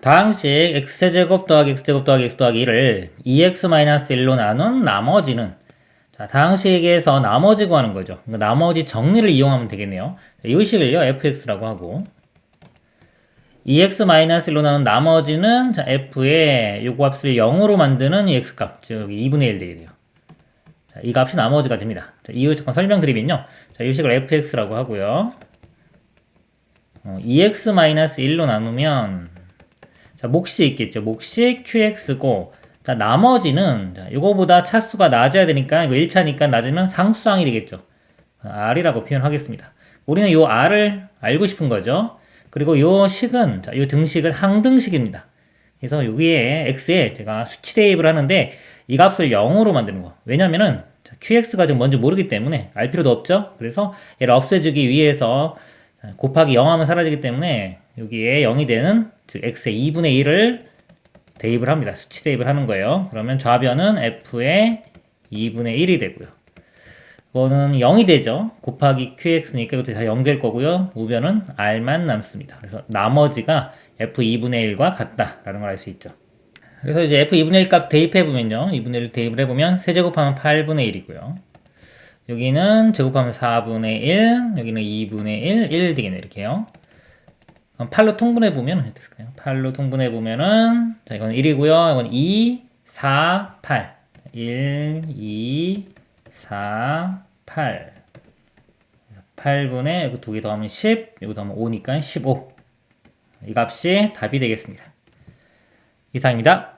다항식 x제곱 더하기 x제곱 더하기 x 더하기 1을 2x-1로 나눈 나머지는 자, 다항식에서 나머지 구하는 거죠. 그러니까 나머지 정리를 이용하면 되겠네요. 자, 이 식을요, fx라고 하고 2x-1로 나눈 나머지는 자, f의 요 값을 0으로 만드는 이 x값, 즉 2분의 1 되게 돼요. 자, 이 값이 나머지가 됩니다. 자, 이유 잠깐 설명드리면요. 자, 이 식을 fx라고 하고요. 어, 2x-1로 나누면 자, 몫이 있겠죠. 몫이 qx고 자, 나머지는 자, 이거보다 차수가 낮아야 되니까 이거 1차니까 낮으면 상수항이 되겠죠. 어, r이라고 표현하겠습니다. 우리는 이 r을 알고 싶은 거죠. 그리고 이 식은 자, 이 등식은 항등식입니다. 그래서 여기에 x에 제가 수치 대입을 하는데 이 값을 0으로 만드는 거. 왜냐면은 자, qx가 지금 뭔지 모르기 때문에 알 필요도 없죠. 그래서 얘를 없애주기 위해서 자, 곱하기 0 하면 사라지기 때문에 여기에 0이 되는 즉 x의 2분의 1을 대입을 합니다. 수치 대입을 하는 거예요. 그러면 좌변은 f의 2분의 1이 되고요. 이거는 0이 되죠. 곱하기 qx니까 이것도 다 0 될 거고요. 우변은 r만 남습니다. 그래서 나머지가 f 2분의 1과 같다라는 걸 알 수 있죠. 그래서 이제 f 2분의 1 값 대입해 보면요. 2분의 1 대입을 해보면 세제곱하면 8분의 1이고요. 여기는 제곱하면 4분의 1, 여기는 2분의 1, 1 되겠네 이렇게요. 그럼 8로 통분해 보면 어떻게 될까요? 8로 통분해 보면은 자 이건 1이고요. 이건 2, 4, 8. 1, 2, 4, 8. 8분의 이거 두 개 더하면 10, 이거 더하면 5니까 15. 이 값이 답이 되겠습니다. 이상입니다.